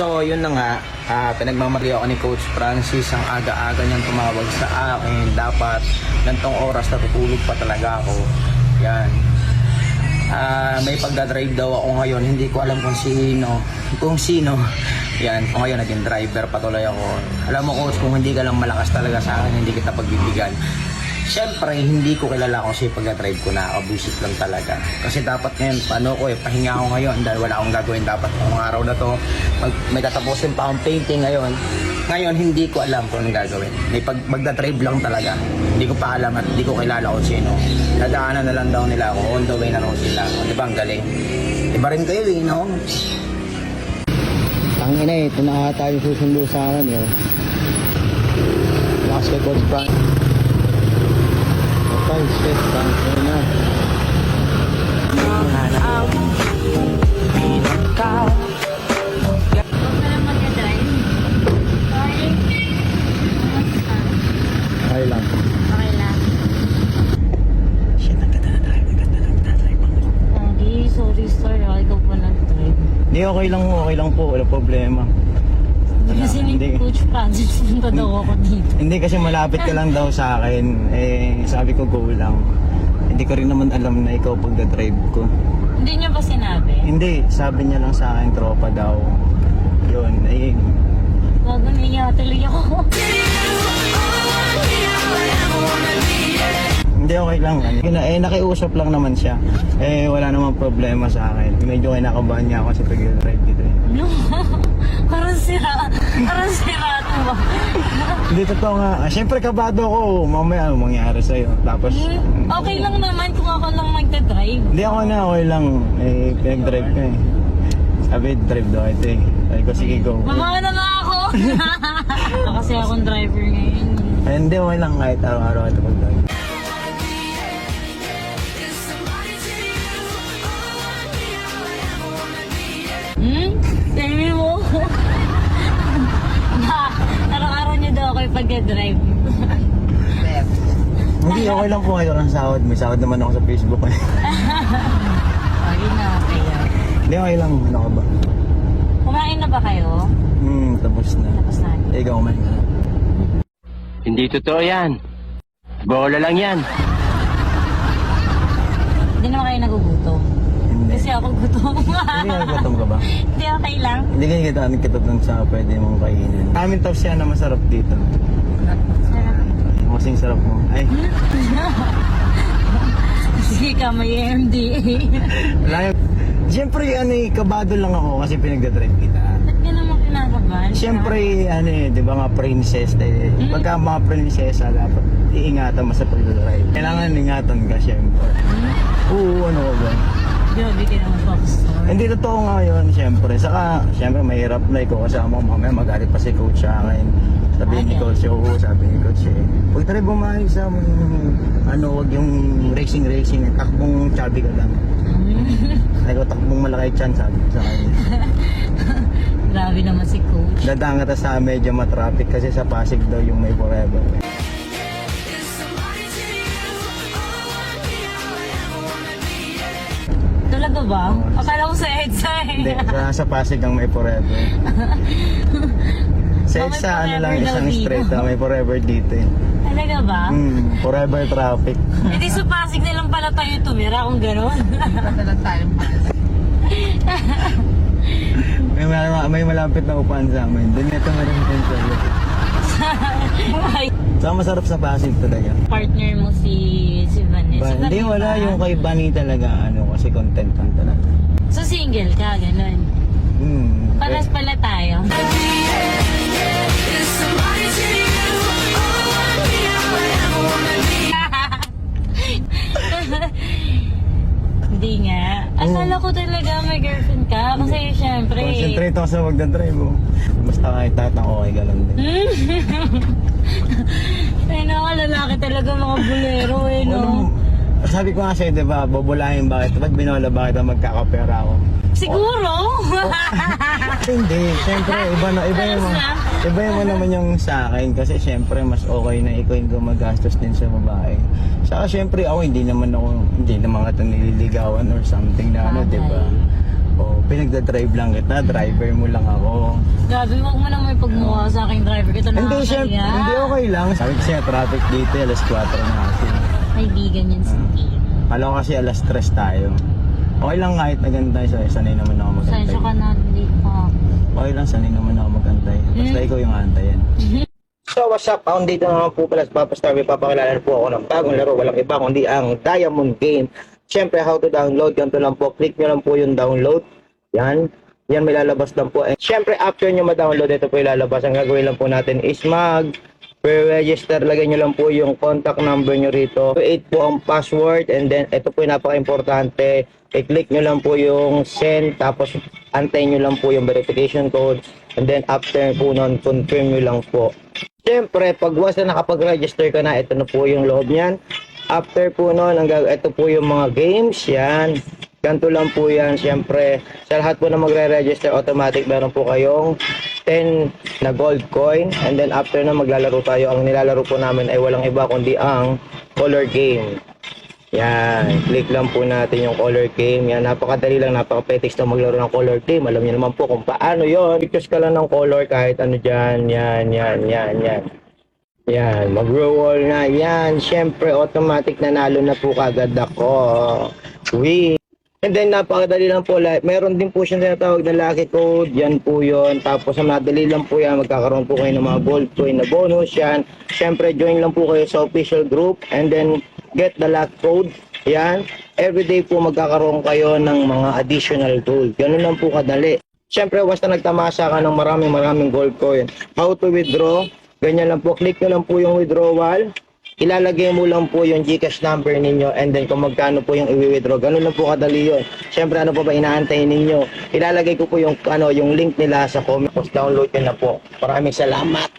So, yun na nga, ah, pinagmamadali ako ni Coach Francis ang aga-aga niyang tumawag sa akin. Dapat gantong oras natutulog pa talaga ako. Yan. Ah, may pagdadrive daw ako ngayon. Hindi ko alam kung sino. Kung sino. Yan. Kung ngayon naging driver patuloy ako. Alam mo coach, kung hindi ka lang malakas talaga sa akin, hindi kita pagbibigyan. Siyempre, hindi ko kilala kung sino pagdadrive ko na. Abusit lang talaga. Kasi dapat ngayon, paano ko eh, pahinga ako ngayon dahil wala akong gagawin dapat ngayong araw na to. Mag, may tatapusin pa akong painting ngayon. Ngayon, hindi ko alam kung anong gagawin. May pag, magdadrive lang talaga. Hindi ko pa alam at hindi ko kilala kung sino. Dadaanan na lang daw nila ako. On the way na raw sila. O, di ba, ang galing. Iba rin kayo eh, no? Ang ina eh, ito na tayo susundo sa akin eh. Lakas kay Okay, shit. Ayun na. Sorry. Okay lang. Okay lang. Shit, nagkata na tayo. Nagkata na nagdadrive ako. Hindi, sorry sir. ah. Ikaw pa nag-drive. Okay lang po, okay lang po. Wala problema. Kasi ni hindi. Coach Francis, punta daw ako dito. Hindi kasi malapit ka lang daw sa akin. Eh, sabi ko go lang. Hindi ko rin naman alam na ikaw pagdadrive ko. Hindi niya ba sinabi? Hindi, sabi niya lang sa akin, tropa daw. Yun, eh, Bago niya tuloy ako. Hindi okay lang. Ano, eh, nakiusap lang naman siya. Eh, wala namang problema sa akin. Medyo kinakabahan niya ako sa pag-drive dito. eh. No. Parang ba? Hindi totoo nga. Ah, Siyempre kabado ako. Mamaya ano mangyari sa'yo. Tapos, Hmm, Okay lang naman kung ako lang magta-drive. hindi ako na okay lang. Eh, pinag-drive ka eh. Sabi, drive daw ito eh. Sabi ko, sige go. Mamawa na nga ako. Ako kasi akong driver ngayon. Eh, hindi okay lang kahit araw-araw ito pag-drive. Hmm? Sabi mo? na, araw-araw niyo daw ako yung pag-drive. Hindi, okay lang po kayo ng sahod. May sahod naman ako sa Facebook eh. Ayun na, kaya. Hindi, okay lang. Ano ka ba? Kumain na ba kayo? Hmm, tapos na. Tapos na. Eh, ikaw kumain ka na. Hindi totoo yan. Bola lang yan. Hindi naman kayo nagugutom. Kasi ako gutom. Hindi, nagutom ka ba? Hindi okay lang. Hindi ka kita kita dun sa pwede mong kainin. Amin tapos yan na masarap dito. Sarap. Masing sarap mo. Ay, Sige ka, may MDA. wala. Siyempre, ano eh, kabado lang ako kasi pinagdadrive kita. Ba't ka naman kinakabahan? Siyempre, ano eh, di ba nga princess, eh, pagka mga prinsesa, dapat iingatan mo sa pagdadrive. Kailangan ingatan ka, siyempre. Oo, ano ka ba? Grabe ka naman, Foxstar. Hindi totoo nga yun, siyempre. Saka, siyempre, mahirap na ikaw kasama mo. Mamaya magalit pa si coach sa akin. Sabi ni coach, oo, sabi ni coach eh. Huwag tayo bumahay sa ano, wag yung racing-racing. Takbong chubby ka lang. Ay ko, takbong malaki chan, sabi ko sa kanya. Grabe naman si Coach. Dadaan ka ta sa medyo matraffic kasi sa Pasig daw yung may forever. Talaga ba? Akala ko sa EDSA Hindi, eh. sa, sa Pasig ang may forever. Sa EDSA, ano lang, isang dito. straight na may forever dito eh. Talaga ba? Hmm, forever traffic. Eh di sa Pasig na lang pala tayo tumira kung gano'n. May, may, may malapit na upahan sa amin. Doon ito meron din sa Saka masarap sa Pasig talaga. partner mo si si Vanessa. Ba, hindi, wala yung kay Bunny talaga, ano, kasi content lang talaga. So single ka, gano'n. Hmm. Paras pala tayo. Hindi nga. Akala ko talaga may girlfriend ka. Kasi syempre. Concentrate ako sa magdadrive, oh. Basta kahit tatang okay ka lang din. Ay naka, lalaki talaga mga bulero eh, no? Ano, sabi ko nga sa'yo, di ba, bubulahin bakit, ba't binola bakit ang magkakapera ako? Siguro? Hindi, siyempre, iba na, iba yung, na. iba yung naman yung sa akin kasi siyempre mas okay na ikaw yung gumagastos din sa babae. Saka siyempre ako hindi naman ako, hindi naman kita nililigawan or something na ano, di ba? Oh, pinagdadrive lang kita, driver mo lang ako. Grabe, huwag mo naman pagmukha sa aking driver. Ito Hindi, syempre, nakakaya. hindi okay lang. Sabi kasi nga traffic dito, alas 4 na kasi. Kaibigan yan si Kim. Kala ko kasi alas 3 tayo. Okay lang kahit nagantay, so, sanay naman ako magantay. Sensya ka na, hindi pa. Okay lang, sanay naman ako magantay. Basta ikaw yung antayan. So what's up? Ako dito naman po pala sa Papa Star. May papakilala po ako ng bagong laro. Walang iba kundi ang Diamond Game. Siyempre, how to download. Ganito lang po. Click nyo lang po yung download. Yan. Yan may lalabas lang po. And siyempre, after nyo ma-download, ito po yung lalabas. Ang gagawin lang po natin is mag register lagay nyo lang po yung contact number nyo rito. 8 po ang password and then ito po yung napaka-importante. I-click nyo lang po yung send tapos antayin nyo lang po yung verification code and then after po nun, confirm nyo lang po. Siyempre, pag once na nakapag-register ka na, ito na po yung loob niyan. After po nun, ang gag- ito po yung mga games, yan. Ganito lang po yan, siyempre. Sa lahat po na magre-register, automatic meron po kayong 10 na gold coin. And then after na maglalaro tayo, ang nilalaro po namin ay walang iba kundi ang color game. Yan, click lang po natin yung color game. Yan, napakadali lang, napaka-petics na maglaro ng color game. Alam niyo naman po kung paano yon. Pictures ka lang ng color kahit ano dyan. Yan, yan, yan, yan. Yan, mag-roll na. Yan, syempre, automatic nanalo na po kagad ako. Win. And then, napakadali lang po. Like, meron din po siyang tinatawag na lucky code. Yan po yon Tapos, madali lang po yan. Magkakaroon po kayo ng mga gold coin na bonus yan. Syempre, join lang po kayo sa official group. And then, get the luck code. Yan. Everyday po magkakaroon kayo ng mga additional gold. Ganun lang po kadali. Siyempre, basta nagtamasa ka ng maraming maraming gold coin. How to withdraw? Ganyan lang po. Click nyo lang po yung withdrawal. Ilalagay mo lang po yung Gcash number ninyo and then kung magkano po yung i-withdraw. Ganun lang po kadali yun. Siyempre, ano po ba inaantay ninyo? Ilalagay ko po yung, ano, yung link nila sa comment. Download nyo na po. Maraming salamat.